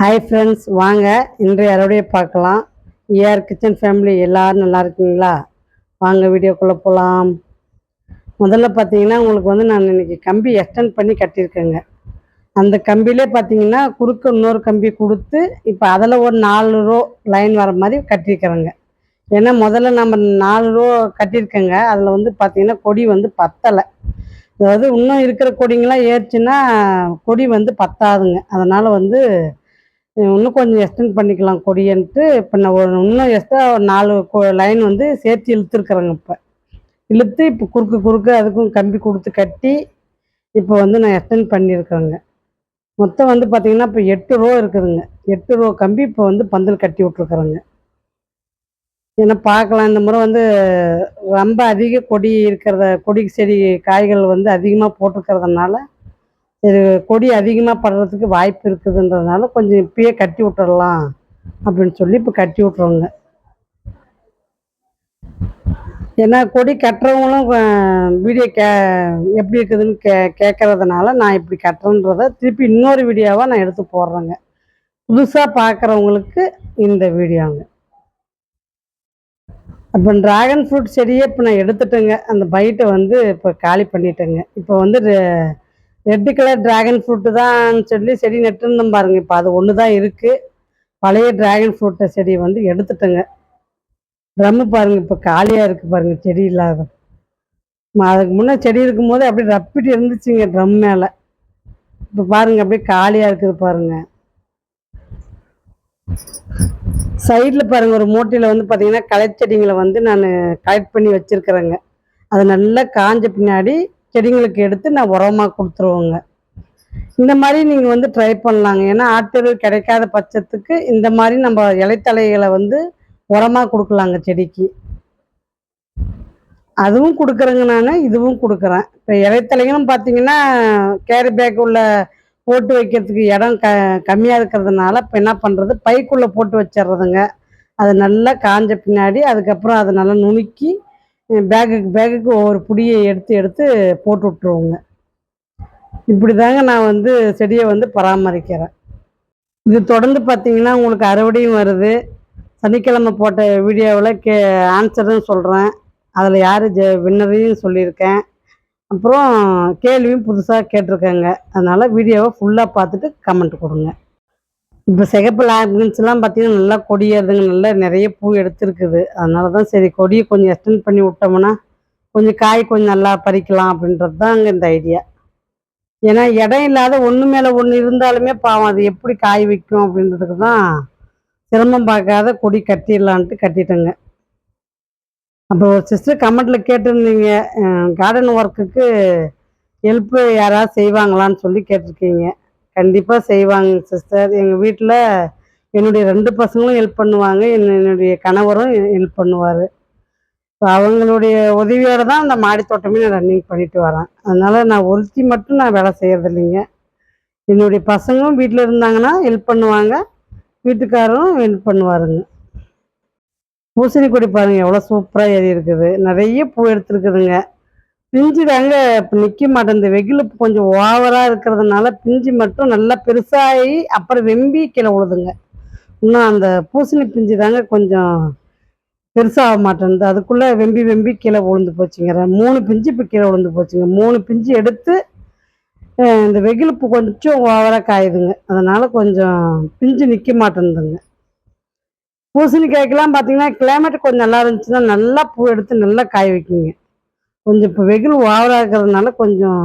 Hi friends வாங்க. இன்றைய அறுவடையை பார்க்கலாம். ஏஆர் கிச்சன் ஃபேமிலி எல்லாரும் நல்லா இருக்கீங்களா? வாங்க வீடியோக்குள்ளே போகலாம் முதல்ல பார்த்தீங்கன்னா உங்களுக்கு வந்து நான் இன்னைக்கு கம்பி எக்ஸ்டெண்ட் பண்ணி கட்டியிருக்கேங்க. அந்த கம்பியிலே பார்த்தீங்கன்னா குறுக்க இன்னொரு கம்பி கொடுத்து இப்போ அதில் ஒரு நாலு ரோ லைன் வர மாதிரி கட்டியிருக்கிறேங்க. ஏன்னா முதல்ல நம்ம நாலு ரோ கட்டியிருக்கேங்க. அதில் வந்து பார்த்தீங்கன்னா கொடி வந்து பத்தலை. அதாவது இன்னும் இருக்கிற கொடிங்களாம் ஏறிச்சுன்னா கொடி வந்து பத்தாதுங்க. அதனால் வந்து இன்னும் கொஞ்சம் எக்ஸ்டெண்ட் பண்ணிக்கலாம் கொடியன்ட்டு. இப்போ நான் ஒரு இன்னும் எக்ஸ்ட்ரா ஒரு நாலு லைன் வந்து சேர்த்து இழுத்துருக்குறேங்க இப்போ. இழுத்து இப்போ குறுக்கு குறுக்கு அதுக்கும் கம்பி கொடுத்து கட்டி இப்போ வந்து நான் எக்ஸ்டெண்ட் பண்ணியிருக்கேங்க மொத்தம் வந்து பார்த்திங்கன்னா இப்போ எட்டு ரோ இருக்குதுங்க. எட்டு ரோ கம்பி இப்போ வந்து பந்தல் கட்டி விட்ருக்குறேங்க ஏன்னா பார்க்கலாம் இந்த முறை வந்து ரொம்ப அதிக கொடி இருக்கிறத கொடி செடி காய்கள் வந்து அதிகமாக போட்டிருக்கிறதுனால இது கொடி அதிகமாக படுறதுக்கு வாய்ப்பு இருக்குதுன்றதுனால கொஞ்சம் இப்பயே கட்டி விட்டுறலாம் அப்படின்னு சொல்லி இப்போ கட்டி விட்ருவோங்க ஏன்னா கொடி கட்டுறவங்களும் வீடியோ கே எப்படி இருக்குதுன்னு கே கேட்கறதுனால நான் இப்படி கட்டுறேன்றத திருப்பி இன்னொரு வீடியோவாக நான் எடுத்து போடுறேங்க. புதுசாக பார்க்குறவங்களுக்கு இந்த வீடியோங்க. அப்போ ட்ராகன் ஃப்ரூட் செடியே இப்போ நான் எடுத்துட்டேங்க. அந்த பைட்டை வந்து இப்போ காலி பண்ணிட்டேங்க. இப்போ வந்து ரெட்டு கலர் ட்ராகன் ஃப்ரூட்டு தான் சொல்லி செடி நட்டுருந்தோம் பாருங்க. இப்போ அது ஒன்று தான் இருக்குது பழைய ட்ராகன் ஃப்ரூட்டை செடியை வந்து எடுத்துட்டேங்க. ட்ரம்மு பாருங்க. இப்போ காலியாக இருக்குது பாருங்கள் செடி இல்லாத. அதுக்கு முன்னே செடி இருக்கும்போது அப்படியே ரப்பிட்டு இருந்துச்சுங்க ட்ரம் மேலே. இப்போ பாருங்க அப்படியே காலியாக இருக்குது பாருங்க. சைடில் பாருங்கள் ஒரு மூட்டையில் வந்து பார்த்தீங்கன்னா களைச்செடிங்களை வந்து நான் கலெக்ட் பண்ணி வச்சிருக்கிறேங்க. அது நல்லா காஞ்ச பின்னாடி செடிங்களுக்கு எடுத்து நான் உரமாக கொடுத்துருவோங்க. இந்த மாதிரி நீங்கள் வந்து ட்ரை பண்ணலாங்க. ஏன்னா ஆட்டரு கிடைக்காத பட்சத்துக்கு இந்த மாதிரி நம்ம இலைத்தலைகளை வந்து உரமாக கொடுக்கலாங்க செடிக்கு. அதுவும் கொடுக்குறேங்க நான் இதுவும் கொடுக்குறேன். இப்போ இலைத்தலைகளும் பார்த்தீங்கன்னா கேரி பேக் உள்ள போட்டு வைக்கிறதுக்கு இடம் க கம்மியாக இருக்கிறதுனால இப்போ என்ன பண்ணுறது பைக்குள்ளே போட்டு வச்சிடுறதுங்க. அது நல்லா காஞ்ச பின்னாடி அதுக்கப்புறம் அதை நல்லா நுணுக்கி பேக்குக்கு பேக்குக்கு ஒவ்வொரு புடியை எடுத்து எடுத்து போட்டு விட்ருவோங்க இப்படி தாங்க நான் வந்து செடியை வந்து பராமரிக்கிறேன். இது தொடர்ந்து பார்த்தீங்கன்னா உங்களுக்கு அறுவடையும் வருது. சனிக்கிழமை போட்ட வீடியோவில் கே ஆன்சரும் சொல்கிறேன் அதில் யார் ஜெ வின்னரையும் சொல்லியிருக்கேன். அப்புறம் கேள்வியும் புதுசாக கேட்டிருக்கேங்க. அதனால் வீடியோவை ஃபுல்லாக பார்த்துட்டு கமெண்ட் கொடுங்க. இப்போ சிகப்பு லாப்கின்ஸ்லாம் பார்த்தீங்கன்னா நல்லா கொடியேறுதுங்க நல்லா நிறைய பூ எடுத்துருக்குது. அதனால தான் சரி கொடியை கொஞ்சம் எக்ஸ்டெண்ட் பண்ணி விட்டோம்னா கொஞ்சம் காய் கொஞ்சம் நல்லா பறிக்கலாம் அப்படின்றது தான் அங்கே இந்த ஐடியா ஏன்னா இடம் இல்லாத ஒன்று மேலே ஒன்று இருந்தாலுமே பாவம் அது எப்படி காய் வைக்கும் அப்படின்றதுக்கு தான் சிரமம் பார்க்காத கொடி கட்டிடலான்ட்டு கட்டிட்டேங்க. அப்போ ஒரு சிஸ்டர் கமெண்ட்டில் கேட்டிருந்தீங்க. கார்டன் ஒர்க்குக்கு ஹெல்ப்பு யாராவது செய்வாங்களான்னு சொல்லி கேட்டிருக்கீங்க. கண்டிப்பாக செய்வாங்க சிஸ்டர் எங்கள் வீட்டில் என்னுடைய ரெண்டு பசங்களும் ஹெல்ப் பண்ணுவாங்க. என்னுடைய கணவரும் ஹெல்ப் பண்ணுவார். ஸோ அவங்களுடைய உதவியோடு தான் அந்த மாடி தோட்டமே நான் ரன்னிங் பண்ணிட்டு வரேன் அதனால் நான் ஒருத்தி மட்டும் நான் வேலை செய்கிறது இல்லைங்க என்னுடைய பசங்களும் வீட்டில் இருந்தாங்கன்னா ஹெல்ப் பண்ணுவாங்க. வீட்டுக்காரரும் ஹெல்ப் பண்ணுவாருங்க. பூசணி கொடி பாருங்கள் எவ்வளோ சூப்பராக ஏறி இருக்குது. நிறைய பூ எடுத்துருக்குதுங்க. பிஞ்சு தாங்க இப்போ நிற்க மாட்டேங்குது. வெயில் கொஞ்சம் ஓவராக இருக்கிறதுனால பிஞ்சு மட்டும் நல்லா பெருசாகி அப்புறம் வெம்பி கீழே விழுதுங்க இன்னும் அந்த பூசணி பிஞ்சு தாங்க கொஞ்சம் பெருசாக மாட்டேன்து அதுக்குள்ளே வெம்பி வெம்பி கீழே விழுந்து போச்சுங்க. மூணு பிஞ்சு இப்போ கீழே விழுந்து போச்சுங்க. மூணு பிஞ்சு எடுத்து இந்த வெயில் கொஞ்சம் ஓவராக காயுதுங்க. அதனால் கொஞ்சம் பிஞ்சு நிற்க மாட்டேங்குதுங்க. பூசணிக்காய்க்கெல்லாம் பார்த்தீங்கன்னா கிளைமேட் கொஞ்சம் நல்லா இருந்துச்சுன்னா நல்லா பூ எடுத்து நல்லா காய வைக்குங்க. கொஞ்சம் இப்போ வெயில் ஓவராக இருக்கிறதுனால கொஞ்சம்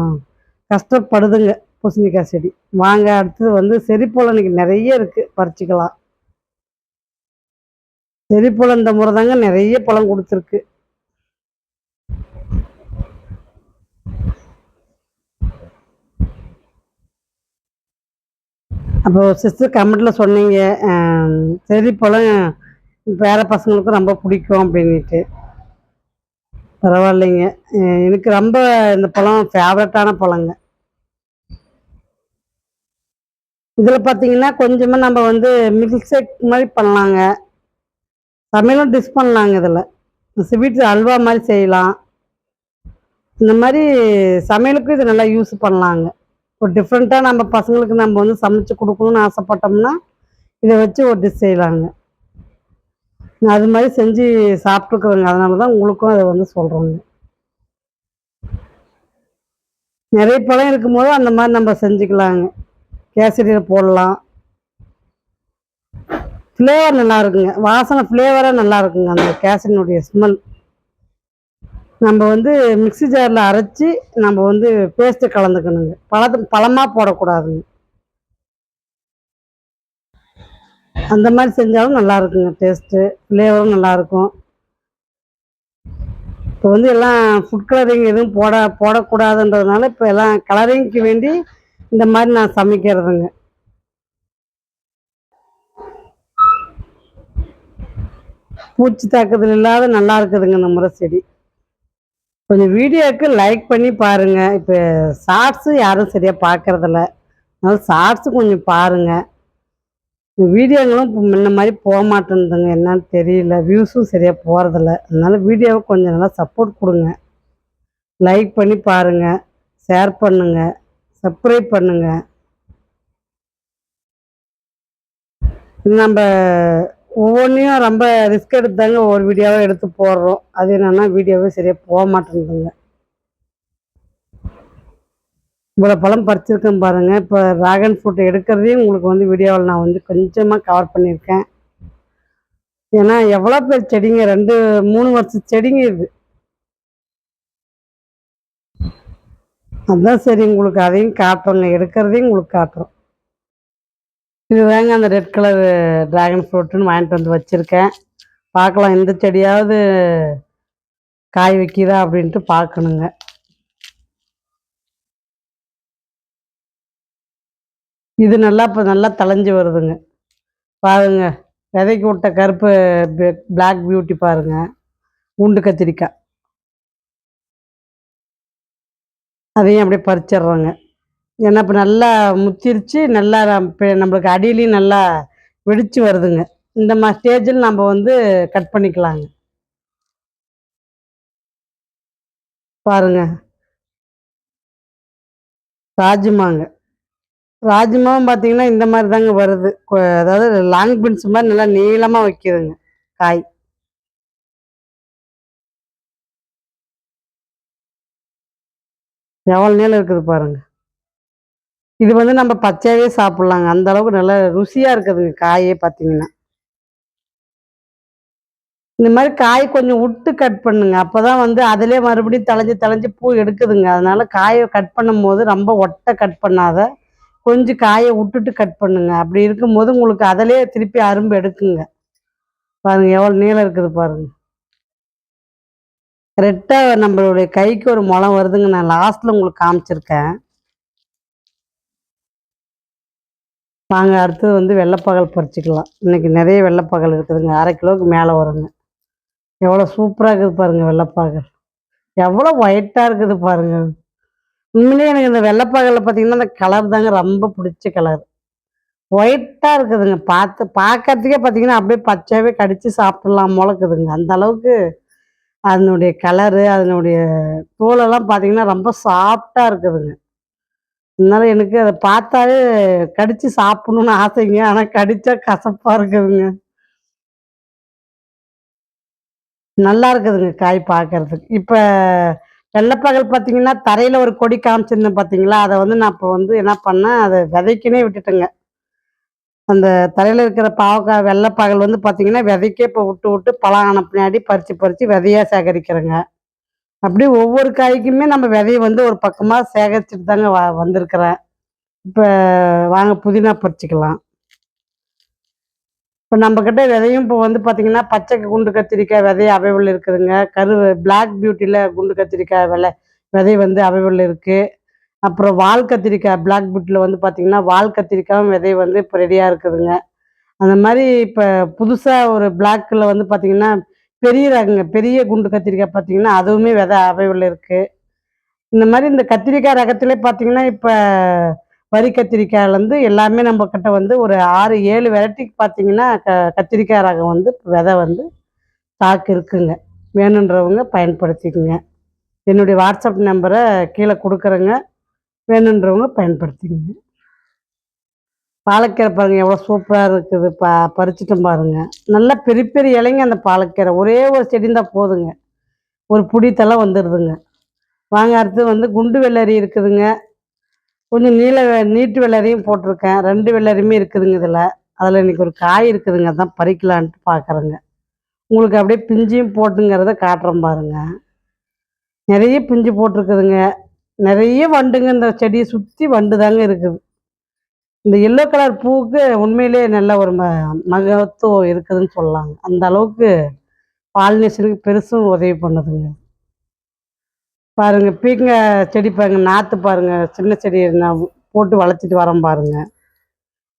கஷ்டப்படுதுங்க பூசணிக்காய் செடி. வாங்க அடுத்தது வந்து செரிப்பழம் இன்றைக்கி நிறைய இருக்குது பறிச்சிக்கலாம். செரிப்பழம் இந்த முறை தாங்க நிறைய பழம் கொடுத்துருக்கு. அப்போ சிஸ்டர் கமெண்ட்டில் சொன்னீங்க செரிப்பழம் பேர பசங்களுக்கும் ரொம்ப பிடிக்கும் அப்படின்ட்டு பரவாயில்லைங்க. எனக்கு ரொம்ப இந்த பழம் ஃபேவரட்டான பழங்க. இதில் பார்த்தீங்கன்னா கொஞ்சமாக நம்ம வந்து மில்க் ஷேக் மாதிரி பண்ணலாங்க. சமையலும் டிஷ் பண்ணலாங்க இதில். ஸ்வீட்ஸ் அல்வா மாதிரி செய்யலாம். இந்த மாதிரி சமையலுக்கும் இது நல்லா யூஸ் பண்ணலாங்க. ஒரு டிஃப்ரெண்ட்டாக நம்ம பசங்களுக்கு நம்ம வந்து சமைச்சு கொடுக்கணும்னு ஆசைப்பட்டோம்னா இதை வச்சு ஒரு டிஷ் செய்யலாங்க. நான் அது மாதிரி செஞ்சு சாப்பிட்டுக்குறேங்க அதனால தான் உங்களுக்கும் அதை வந்து சொல்கிறோங்க நிறைய பழம் இருக்கும்போது அந்த மாதிரி நம்ம செஞ்சுக்கலாங்க. கேசரியில் போடலாம். ஃப்ளேவர் நல்லா இருக்குங்க. வாசனை ஃப்ளேவராக நல்லா இருக்குங்க அந்த கேசரினுடைய ஸ்மெல் நம்ம வந்து மிக்ஸி ஜாரில் அரைச்சி நம்ம வந்து பேஸ்ட்டு கலந்துக்கணுங்க. பழத்து பழமாக போடக்கூடாதுங்க. அந்த மாதிரி செஞ்சாலும் நல்லா இருக்குங்க டேஸ்ட்டு ஃப்ளேவரும் நல்லாயிருக்கும். இப்போ வந்து எல்லாம் ஃபுட் கலரிங் எதுவும் போட போடக்கூடாதுன்றதுனால இப்போ எல்லாம் கலரிங்க்கு வேண்டி இந்த மாதிரி நான் சமைக்கிறதுங்க. பூச்சி தாக்குதல் இல்லாத நல்லா இருக்குதுங்க இந்த முறை செடி. கொஞ்சம் வீடியோவுக்கு லைக் பண்ணி பாருங்கள் இப்போ ஷார்ட்ஸு யாரும் சரியாக பார்க்குறதில்ல. அதனால் ஷார்ட்ஸு கொஞ்சம் பாருங்கள் வீடியோங்களும் இப்போ முன்ன மாதிரி போக மாட்டேன்துங்க. என்னன்னு தெரியல. வியூஸும் சரியாக போகிறதில்ல அதனால வீடியோவை கொஞ்சம் நல்லா சப்போர்ட் கொடுங்க. லைக் பண்ணி பாருங்கள் ஷேர் பண்ணுங்கள் சப்ஸ்கிரைப் பண்ணுங்கள் நம்ம ஒவ்வொன்றையும் ரொம்ப ரிஸ்க் எடுத்தாங்க ஒவ்வொரு வீடியோவாக எடுத்து போடுறோம். அது என்னென்னா வீடியோவே சரியாக போக மாட்டேங்குதுங்க இவ்வளோ பழம் பறிச்சிருக்கேன் பாருங்கள் இப்போ ட்ராகன் ஃப்ரூட் எடுக்கிறதையும் உங்களுக்கு வந்து வீடியோவில் நான் வந்து கொஞ்சமாக கவர் பண்ணியிருக்கேன். ஏன்னா எவ்வளோ பேர் செடிங்க? ரெண்டு மூணு வருஷம் செடிங்க இது. அதான் சரி உங்களுக்கு அதையும் காட்டுறோங்க. எடுக்கிறதையும் உங்களுக்கு காட்டுறோம். இது தாங்க அந்த ரெட் கலர் ட்ராகன் ஃப்ரூட்டுன்னு வாங்கிட்டு வந்து வச்சுருக்கேன். பார்க்கலாம் எந்த செடியாவது காய் வைக்கிதா அப்படின்ட்டு பார்க்கணுங்க. இது நல்லா இப்போ நல்லா தலைஞ்சு வருதுங்க. பாருங்க விதைக்கு விட்ட கருப்பு பிளாக் பியூட்டி பாருங்க. உண்டு கத்திரிக்காய். அதையும் அப்படியே பறிச்சிடுறோங்க. ஏன்னா இப்போ நல்லா முத்திருச்சு நல்லா இப்போ நம்மளுக்கு அடியிலையும் நல்லா வெடிச்சு வருதுங்க. இந்த மாதிரி ஸ்டேஜில் நம்ம வந்து கட் பண்ணிக்கலாங்க. பாருங்க. ராஜுமாங்க ராஜ்மாவும் பார்த்தீங்கன்னா இந்த மாதிரி தாங்க வருது அதாவது லாங் பின்ஸ் மாதிரி நல்லா நீளமாக வைக்கிதுங்க காய். எவ்வளோ நீளம் இருக்குது பாருங்க. இது வந்து நம்ம பச்சையாவே சாப்பிட்லாங்க. அந்த அளவுக்கு நல்லா ருசியாக இருக்குதுங்க காயே பார்த்தீங்கன்னா இந்த மாதிரி காய் கொஞ்சம் விட்டு கட் பண்ணுங்க. அப்போ தான் வந்து அதிலே மறுபடியும் தளைஞ்சு தளைஞ்சு பூ எடுக்குதுங்க. அதனால காயை கட் பண்ணும்போது ரொம்ப ஒட்டை கட் பண்ணாத கொஞ்சம் காயை விட்டுட்டு கட் பண்ணுங்க. அப்படி இருக்கும்போது உங்களுக்கு அதிலே திருப்பி அரும்பு எடுக்குங்க. பாருங்க எவ்வளோ நீளம் இருக்குது பாருங்க. ரெட்டாக நம்மளுடைய கைக்கு ஒரு முளம் வருதுங்க. நான் லாஸ்ட்ல உங்களுக்கு காமிச்சிருக்கேன். வாங்க அடுத்தது வந்து வெள்ளைப்பகல் பறிச்சுக்கலாம் இன்னைக்கு நிறைய வெள்ளைப்பகல் இருக்குதுங்க. அரை கிலோவுக்கு மேலே வருங்க. எவ்வளோ சூப்பராக இருக்குது பாருங்க வெள்ளைப்பாகல். எவ்வளோ ஒயிட்டாக இருக்குது பாருங்கள் உண்மையிலேயே எனக்கு இந்த வெள்ளைப்பாகல பார்த்தீங்கன்னா அந்த கலர் தாங்க ரொம்ப பிடிச்ச கலர் ஒயிட்டாக இருக்குதுங்க. பார்த்து பார்க்கறதுக்கே பார்த்தீங்கன்னா அப்படியே பச்சையாகவே கடிச்சு சாப்பிடலாம் முளக்குதுங்க அந்த அளவுக்கு அதனுடைய கலரு அதனுடைய தோலெல்லாம் பார்த்தீங்கன்னா ரொம்ப சாஃப்டாக இருக்குதுங்க. அதனால எனக்கு அதை பார்த்தாலே கடிச்சு சாப்பிடணும்னு ஆசைங்க. ஆனால் கடிச்சா கசப்பாக இருக்குதுங்க. நல்லா இருக்குதுங்க காய் பார்க்கறதுக்கு. இப்போ வெள்ளப்பகல் பார்த்தீங்கன்னா தரையில் ஒரு கொடி காமிச்சிருந்தேன் பார்த்தீங்களா அதை வந்து நான் இப்போ வந்து என்ன பண்ணேன் அதை விதைக்குனே விட்டுட்டேங்க. அந்த தரையில் இருக்கிற பாவக்காய் வெள்ளைப்பகல் வந்து பார்த்தீங்கன்னா விதைக்கே இப்போ விட்டு விட்டு பழம் ஆன பின்னாடி பறித்து பறித்து விதையாக சேகரிக்கிறேங்க. அப்படி ஒவ்வொரு காய்க்குமே நம்ம விதையை வந்து ஒரு பக்கமாக சேகரிச்சுட்டு தாங்க வ வந்திருக்கிறேன். இப்போ வாங்க புதினா பறிச்சுக்கலாம். இப்போ நம்மக்கிட்ட விதையும் இப்போ வந்து பார்த்தீங்கன்னா பச்சை குண்டு கத்திரிக்காய் விதை அவைபிள் இருக்குதுங்க. கரு பிளாக் பியூட்டியில் குண்டு கத்திரிக்காய் விலை விதை வந்து அவைபிள் இருக்குது அப்புறம் வால் கத்திரிக்காய் பிளாக் பியூட்டியில் வந்து பார்த்தீங்கன்னா வால் கத்திரிக்காயும் விதை வந்து இப்போ ரெடியாக இருக்குதுங்க. அந்த மாதிரி இப்போ புதுசாக ஒரு பிளாக்கில் வந்து பார்த்தீங்கன்னா பெரிய ரகங்க பெரிய குண்டு கத்திரிக்காய் பார்த்தீங்கன்னா அதுவுமே விதை அவைபிள் இருக்குது இந்த மாதிரி இந்த கத்திரிக்காய் ரகத்திலே பார்த்தீங்கன்னா இப்போ வரி கத்திரிக்காயிலேருந்து எல்லாமே நம்மக்கிட்ட வந்து ஒரு ஆறு ஏழு வெரைட்டிக்கு பார்த்தீங்கன்னா க கத்திரிக்காய் ரகம் வந்து விதை வந்து ஸ்டாக் இருக்குங்க. வேணுன்றவங்க பயன்படுத்திக்கங்க. என்னுடைய வாட்ஸ்அப் நம்பரை கீழே கொடுக்குறேங்க. வேணுன்றவங்க பயன்படுத்திக்கங்க. பாலக்கீரை பாருங்க எவ்வளோ சூப்பராக இருக்குது. பா பறிச்சிட்டோம் பாருங்க. நல்லா பெரிய பெரிய இலைங்க அந்த பாலக்கீரை. ஒரே ஒரு செடி இருந்தால் போதுங்க. ஒரு புடித்தெல்லாம் வந்துடுதுங்க. வாங்க அடுத்து வந்து குண்டு வெள்ளரி இருக்குதுங்க. கொஞ்சம் நீல நீட்டு வெள்ளரியும் போட்டிருக்கேன். ரெண்டு வெள்ளரியுமே இருக்குதுங்க இதில். அதில் இன்னைக்கு ஒரு காய் இருக்குதுங்க. அதான் பறிக்கலான்ட்டு பார்க்குறேங்க உங்களுக்கு அப்படியே பிஞ்சியும் போட்டுங்கிறத காட்டுறேன் பாருங்க. நிறைய பிஞ்சு போட்டிருக்குதுங்க. நிறைய வண்டுங்க. இந்த செடியை சுற்றி வண்டு தாங்க இருக்குது. இந்த எல்லோ கலர் பூவுக்கு உண்மையிலே நல்ல ஒரு ம மகத்துவம் இருக்குதுன்னு சொல்லலாங்க அந்த அளவுக்கு பாலினேஷனுக்கு பெருசும் உதவி பண்ணுதுங்க. பாருங்க பீங்க செடி பாருங்க நாற்று பாருங்க சின்ன செடி நான் போட்டு வளர்த்திட்டு வரேன் பாருங்க.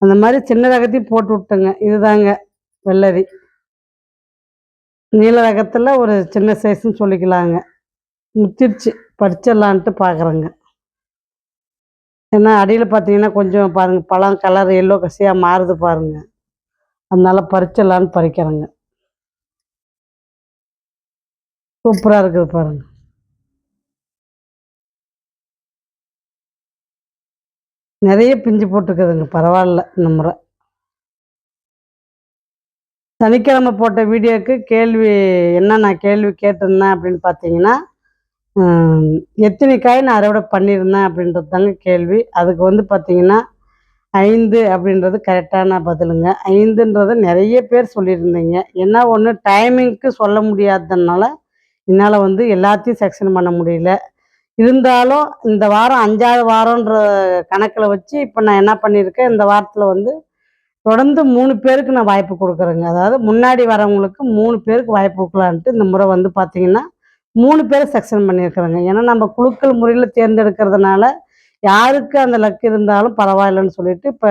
அந்த மாதிரி சின்ன ரகத்தையும் போட்டு விட்டேங்க. இதுதாங்க வெள்ளரி. நீல ரகத்தில் ஒரு சின்ன சைஸ்ன்னு சொல்லிக்கலாங்க. முத்திருச்சு பறிச்சிடலான்ட்டு பார்க்குறேங்க ஏன்னா அடியில் பார்த்தீங்கன்னா கொஞ்சம் பாருங்கள் பழம் கலர் எல்லோ கசியாக மாறுது பாருங்க. அதனால பறிச்சிடலான்னு பறிக்கிறேங்க. சூப்பராக இருக்குது பாருங்கள் நிறைய பிஞ்சு போட்டிருக்குதுங்க பரவாயில்ல இந்த முறை. சனிக்கிழமை போட்ட வீடியோக்கு கேள்வி என்ன நான் கேள்வி கேட்டிருந்தேன் அப்படின்னு பார்த்தீங்கன்னா எத்தனை காய் நான் அறுவடை பண்ணியிருந்தேன் அப்படின்றது தாங்க கேள்வி. அதுக்கு வந்து பார்த்தீங்கன்னா ஐந்து அப்படின்றது கரெக்டான பதிலுங்க. ஐந்துன்றது நிறைய பேர் சொல்லியிருந்தீங்க. என்ன ஒன்று டைமிங்க்கு சொல்ல முடியாததுனால என்னால் வந்து எல்லாத்தையும் செக்ஷன் பண்ண முடியல. இருந்தாலும் இந்த வாரம் அஞ்சாவது வாரம்ன்ற கணக்கில் வச்சு இப்போ நான் என்ன பண்ணியிருக்கேன் இந்த வாரத்தில் வந்து தொடர்ந்து மூணு பேருக்கு நான் வாய்ப்பு கொடுக்குறேங்க. அதாவது முன்னாடி வரவங்களுக்கு மூணு பேருக்கு வாய்ப்பு கொடுக்கலான்ட்டு இந்த முறை வந்து பார்த்தீங்கன்னா மூணு பேர் செக்ஷன் பண்ணியிருக்கிறேங்க. ஏன்னா நம்ம குழுக்கள் முறையில் தேர்ந்தெடுக்கிறதுனால யாருக்கு அந்த லக் இருந்தாலும் பரவாயில்லைன்னு சொல்லிட்டு இப்போ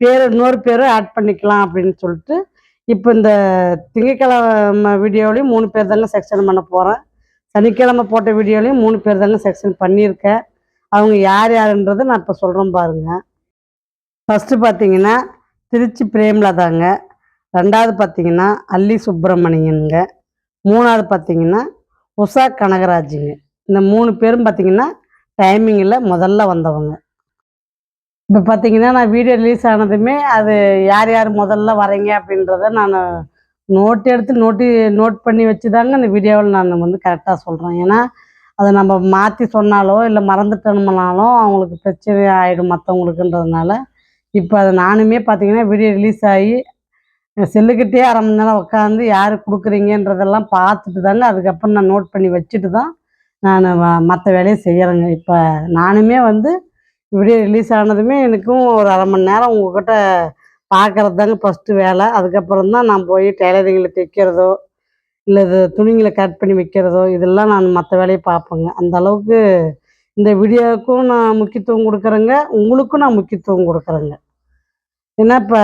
பேர் இன்னொரு பேரும் ஆட் பண்ணிக்கலாம் அப்படின்னு சொல்லிட்டு இப்போ இந்த திங்கக்கிழமை வீடியோலையும் மூணு பேர் தாங்க செக்ஷன் பண்ண போகிறேன் சனிக்கிழமை போட்ட வீடியோலையும் மூணு பேர் தாங்க செக்ஷன் பண்ணியிருக்கேன் அவங்க யார் யாருன்றதை நான் இப்போ சொல்கிறேன் பாருங்க. ஃபஸ்ட்டு பார்த்தீங்கன்னா திருச்சி பிரேம்லதாங்க ரெண்டாவது பார்த்தீங்கன்னா அல்லி சுப்பிரமணியனுங்க. மூணாவது பார்த்தீங்கன்னா உஷா கனகராஜுங்க. இந்த மூணு பேரும் பார்த்தீங்கன்னா டைமிங்கில் முதல்ல வந்தவங்க. இப்போ பார்த்தீங்கன்னா நான் வீடியோ ரிலீஸ் ஆனதுமே அது யார் யார் முதல்ல வரீங்க அப்படின்றத நான் நோட் எடுத்து நோட்டி நோட் பண்ணி வச்சு தாங்க இந்த வீடியோவில் நான் வந்து கரெக்டாக சொல்கிறேன் ஏன்னா அதை நம்ம மாற்றி சொன்னாலோ இல்லை மறந்துட்டோம்னாலும் அவங்களுக்கு பிரச்சனை ஆகிடும் மற்றவங்களுக்குன்றதுனால இப்போ அதை நானுமே பார்த்தீங்கன்னா வீடியோ ரிலீஸ் ஆகி செல்லுக்கிட்டே அரை மணி நேரம் உட்காந்து யார் கொடுக்குறீங்கன்றதெல்லாம் பார்த்துட்டு தாங்க அதுக்கப்புறம் நான் நோட் பண்ணி வச்சுட்டு தான் நான் மற்ற வேலையை செய்கிறேங்க இப்போ நானுமே வந்து வீடியோ ரிலீஸ் ஆனதுமே எனக்கும் ஒரு அரை மணி நேரம் உங்கள்கிட்ட பார்க்கறது தாங்க ஃபஸ்ட்டு வேலை. அதுக்கப்புறம் தான் நான் போய் டெய்லரிங்கில் தைக்கிறதோ இல்லை இது துணிங்களை கட் பண்ணி வைக்கிறதோ இதெல்லாம் நான் மற்ற வேலையை பார்ப்பேங்க. அந்த அளவுக்கு இந்த வீடியோவுக்கும் நான் முக்கியத்துவம் கொடுக்குறேங்க. உங்களுக்கும் நான் முக்கியத்துவம் கொடுக்குறேங்க. ஏன்னா இப்போ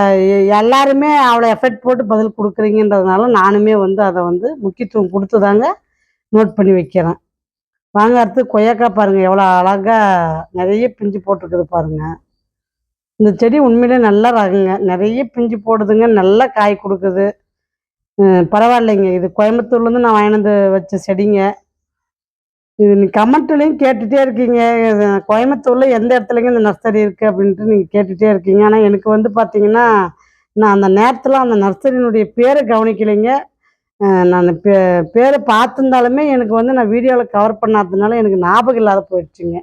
எல்லாருமே அவ்வளோ எஃபெக்ட் போட்டு பதில் கொடுக்குறீங்கன்றதுனால நானுமே வந்து அதை வந்து முக்கியத்துவம் கொடுத்து தாங்க நோட் பண்ணி வைக்கிறேன். வாங்க அடுத்து கொய்யாக்காய் பாருங்கள் எவ்வளோ அழகாக நிறைய பிஞ்சு போட்டிருக்குது பாருங்கள் இந்த செடி உண்மையிலே நல்லா ரகங்க. நிறைய பிஞ்சு போடுதுங்க. நல்லா காய் கொடுக்குது. பரவாயில்லைங்க. இது கோயம்புத்தூர்லேருந்து நான் வாங்கினது வச்ச செடிங்க. இது நீ கமெண்ட்லையும் கேட்டுகிட்டே இருக்கீங்க. கோயம்புத்தூரில் எந்த இடத்துலங்க இந்த நர்சரி இருக்குது அப்படின்ட்டு நீங்கள் கேட்டுகிட்டே இருக்கீங்க. ஆனால் எனக்கு வந்து பார்த்தீங்கன்னா நான் அந்த நேரத்தில் அந்த நர்சரியினுடைய பேரை கவனிக்கலைங்க. நான் பே பேரை பார்த்துருந்தாலுமே எனக்கு வந்து நான் வீடியோவில் கவர் பண்ணாததுனால எனக்கு ஞாபகம் இல்லாத போயிடுச்சுங்க.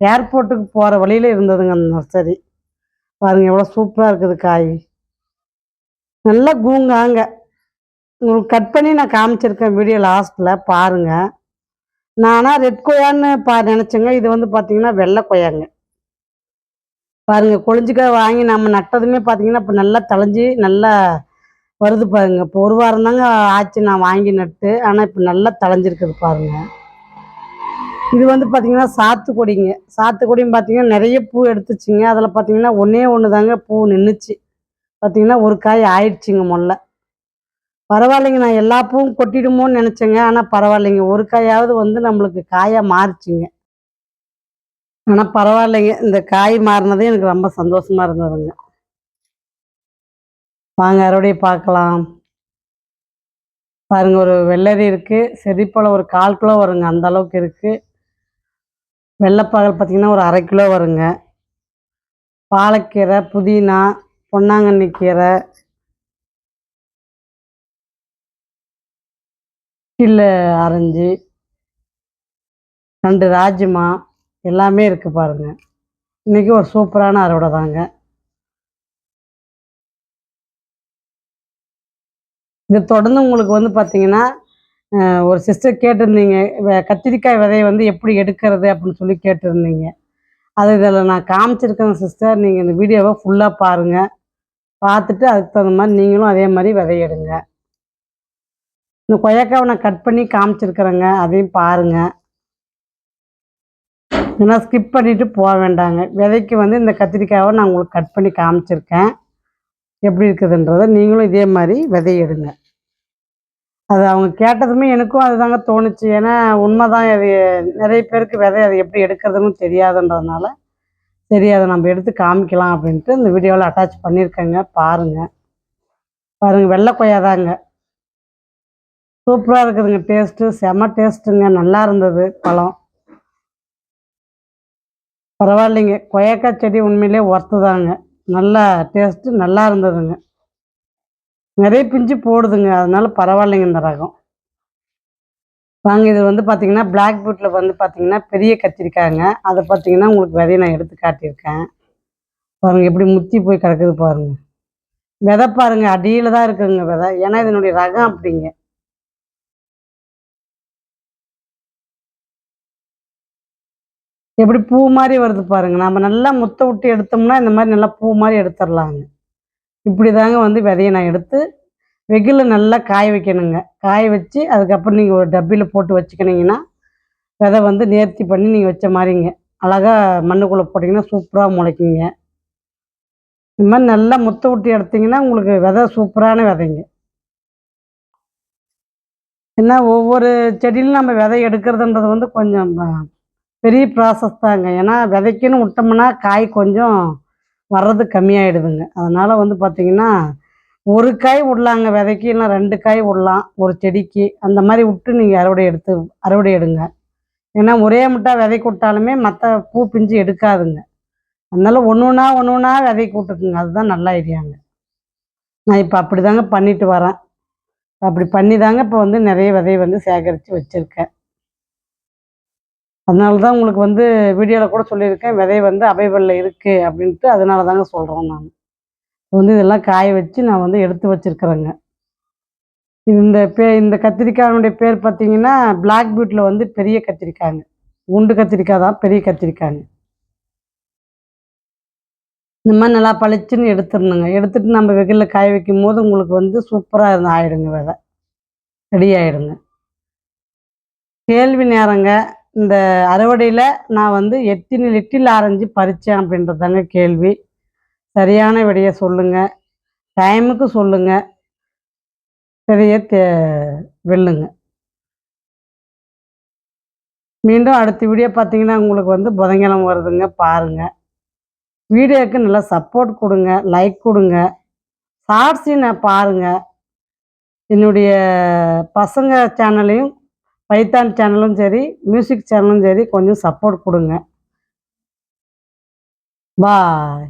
ஏர்போர்ட்டுக்கு போகிற வழியில் இருந்ததுங்க அந்த நர்சரி. பாருங்க எவ்வளோ சூப்பராக இருக்குது காய். நல்லா கூங்காங்க. உங்களுக்கு கட் பண்ணி நான் காமிச்சிருக்கேன் வீடியோ லாஸ்ட்டில் பாருங்கள் நானாக ரெட் கொய்யான்னு பா நினச்சேங்க. இது வந்து பார்த்தீங்கன்னா வெள்ளை கொய்யாங்க. பாருங்க கொழிஞ்சிக்காய் வாங்கி நம்ம நட்டதுமே பார்த்தீங்கன்னா இப்போ நல்லா தளைஞ்சி நல்லா வருது பாருங்க. இப்போ ஒரு வாரம் தாங்க ஆச்சு நான் வாங்கி நட்டு. ஆனால் இப்போ நல்லா தளைஞ்சிருக்குது பாருங்கள் இது வந்து பார்த்தீங்கன்னா சாத்துக்குடிங்க சாத்துக்குடின்னு பார்த்தீங்கன்னா நிறைய பூ எடுத்துச்சுங்க. அதில் பார்த்தீங்கன்னா ஒன்றே ஒன்று தாங்க பூ நின்றுச்சு பார்த்தீங்கன்னா ஒரு காய் ஆயிடுச்சுங்க முல்ல. பரவாயில்லைங்க நான் எல்லா பூவும் கொட்டிடுமோன்னு நினச்சேங்க. ஆனால் பரவாயில்லைங்க ஒரு காயாவது வந்து நம்மளுக்கு காயாக மாறிச்சுங்க. ஆனால் பரவாயில்லைங்க இந்த காய் மாறினதே எனக்கு ரொம்ப சந்தோஷமா இருந்ததுங்க. வாங்க அறுவடையை பார்க்கலாம். பாருங்க ஒரு வெள்ளரி இருக்கு. செடிப்பழம் ஒரு கால் கிலோ வருங்க அந்த அளவுக்கு இருக்கு. வெள்ளைப்பாகல் பார்த்தீங்கன்னா ஒரு அரை கிலோ வருங்க. பாலக்கீரை புதினா பொன்னாங்கண்ணி கீரை கில்லு ஆரஞ்சு ரெண்டு ராஜ்மா எல்லாமே இருக்குது பாருங்கள் இன்றைக்கி ஒரு சூப்பரான அறுவடை தாங்க. இது தொடர்ந்து உங்களுக்கு வந்து பார்த்திங்கன்னா ஒரு சிஸ்டர் கேட்டிருந்தீங்க கத்திரிக்காய் விதையை வந்து எப்படி எடுக்கிறது அப்படின்னு சொல்லி கேட்டிருந்தீங்க. அது இதில் நான் காமிச்சிருக்கேன் சிஸ்டர் நீங்கள் இந்த வீடியோவை ஃபுல்லாக பாருங்கள் பார்த்துட்டு அதுக்கு தகுந்த மாதிரி நீங்களும் அதே மாதிரி விதையிடுங்க இந்த கொய்யாக்காவை நான் கட் பண்ணி காமிச்சிருக்கிறேங்க அதையும் பாருங்கள் ஏன்னா ஸ்கிப் பண்ணிவிட்டு போக வேண்டாங்க. விதைக்கு வந்து இந்த கத்திரிக்காவை நான் உங்களுக்கு கட் பண்ணி காமிச்சிருக்கேன். எப்படி இருக்குதுன்றதை நீங்களும் இதே மாதிரி விதையிடுங்க அது அவங்க கேட்டதுமே எனக்கும் அதுதாங்க தோணுச்சு. ஏன்னா உண்மைதான் அது நிறைய பேருக்கு விதை அது எப்படி எடுக்கிறதுன்னு தெரியாதுன்றதுனால சரி அதை நம்ம எடுத்து காமிக்கலாம் அப்படின்ட்டு இந்த வீடியோவில் அட்டாச் பண்ணியிருக்கேங்க. பாருங்கள் பாருங்கள் வெள்ளை கொய்யாதாங்க. சூப்பராக இருக்குதுங்க டேஸ்ட்டு செம டேஸ்ட்டுங்க நல்லா இருந்தது பழம். பரவாயில்லைங்க. கொய்யாக்காய் செடி உண்மையிலே ஒர்த்து தாங்க. நல்லா டேஸ்ட்டு நல்லா இருந்ததுங்க. நிறைய பிஞ்சு போடுதுங்க. அதனால பரவாயில்லைங்க இந்த ரகம். வாங்க இது வந்து பார்த்தீங்கன்னா பிளாக் பீட்டில் வந்து பார்த்தீங்கன்னா பெரிய கத்திரிக்காய்ங்க அதை பார்த்தீங்கன்னா உங்களுக்கு விதையை நான் எடுத்து காட்டியிருக்கேன். பாருங்க எப்படி முத்தி போய் கிடக்குது பாருங்க. விதை பாருங்க அடியில் தான் இருக்குங்க விதை. ஏன்னா இதனுடைய ரகம் அப்படிங்க. எப்படி பூ மாதிரி வருது பாருங்க. நம்ம நல்லா முத்த விட்டு எடுத்தோம்னா இந்த மாதிரி நல்லா பூ மாதிரி எடுத்துடலாங்க. இப்படி தாங்க வந்து விதையை நான் எடுத்து வெயிலில் நல்லா காய வைக்கணுங்க. காய வச்சு அதுக்கப்புறம் நீங்கள் ஒரு டப்பியில் போட்டு வச்சுக்கினீங்கன்னா விதை வந்து நேர்த்தி பண்ணி நீங்கள் வச்ச மாதிரிங்க அழகாக மண்ணுக்குள்ளே போட்டிங்கன்னா சூப்பராக முளைக்குங்க. இந்த மாதிரி நல்லா முத்த விட்டு எடுத்தீங்கன்னா உங்களுக்கு விதை சூப்பரான விதைங்க. ஏன்னா ஒவ்வொரு செடியிலும் நம்ம விதை எடுக்கிறதுன்றது வந்து கொஞ்சம் பெரிய ப்ராசஸ் தாங்க. ஏன்னா விதைக்குன்னு விட்டோம்னா காய் கொஞ்சம் வர்றது கம்மியாயிடுதுங்க. அதனால் வந்து பார்த்திங்கன்னா ஒரு காய் விடலாங்க. விதைக்கு இல்லை ரெண்டு காய் விடலாம். ஒரு செடிக்கு. அந்த மாதிரி விட்டு நீங்கள் அறுவடை எடுத்து அறுவடை எடுங்க. ஏன்னா ஒரே முட்டா விதைக்கு விட்டாலுமே மற்ற பூ பிஞ்சு எடுக்காதுங்க. அதனால ஒன்று ஒன்றா ஒன்று ஒன்றா விதைக்கு விட்டுக்குங்க அதுதான் நல்ல ஐடியாங்க. நான் இப்போ அப்படி தாங்க பண்ணிட்டு வரேன். அப்படி பண்ணி தாங்க இப்போ வந்து நிறைய விதையை வந்து சேகரித்து வச்சுருக்கேன். அதனால தான் உங்களுக்கு வந்து வீடியோவில் கூட சொல்லியிருக்கேன் விதை வந்து அவைபிளில் இருக்குது அப்படின்ட்டு அதனால தாங்க சொல்கிறோம் நான் வந்து இதெல்லாம் காய வச்சு நான் வந்து எடுத்து வச்சுருக்குறேங்க. இந்த பே இந்த கத்திரிக்காயினுடைய பேர் பார்த்தீங்கன்னா பிளாக் பீட்டில் வந்து பெரிய கத்திரிக்காய்ங்க. குண்டு கத்திரிக்காய் தான் பெரிய கத்திரிக்காய்ங்க. இந்த மாதிரி நல்லா பளிச்சுன்னு எடுத்துடணுங்க. எடுத்துட்டு நம்ம வெயிலில் காய வைக்கும் போது உங்களுக்கு வந்து சூப்பராக இருந்து ஆயிடுங்க விதை. ரெடி ஆயிடுங்க. கேள்வி நேரங்க. இந்த அறுவடையில் நான் வந்து எத்தனை லிட்டில் ஆரஞ்சு பறித்தேன் அப்படின்றதாங்க கேள்வி. சரியான விடையை சொல்லுங்கள் டைமுக்கு சொல்லுங்கள் பெரிய தே வெல்லுங்க. மீண்டும் அடுத்த வீடியோ பார்த்தீங்கன்னா உங்களுக்கு வந்து புதன்கிழமை வருதுங்க. பாருங்கள் வீடியோவுக்கு நல்லா சப்போர்ட் கொடுங்க லைக் கொடுங்க. ஷார்ட்ஸையும் பாருங்கள் என்னுடைய பசங்க சேனலையும் பைத்தான் சேனலும் சரி மியூசிக் சேனலும் சரி கொஞ்சம் சப்போர்ட் கொடுங்க. பாய்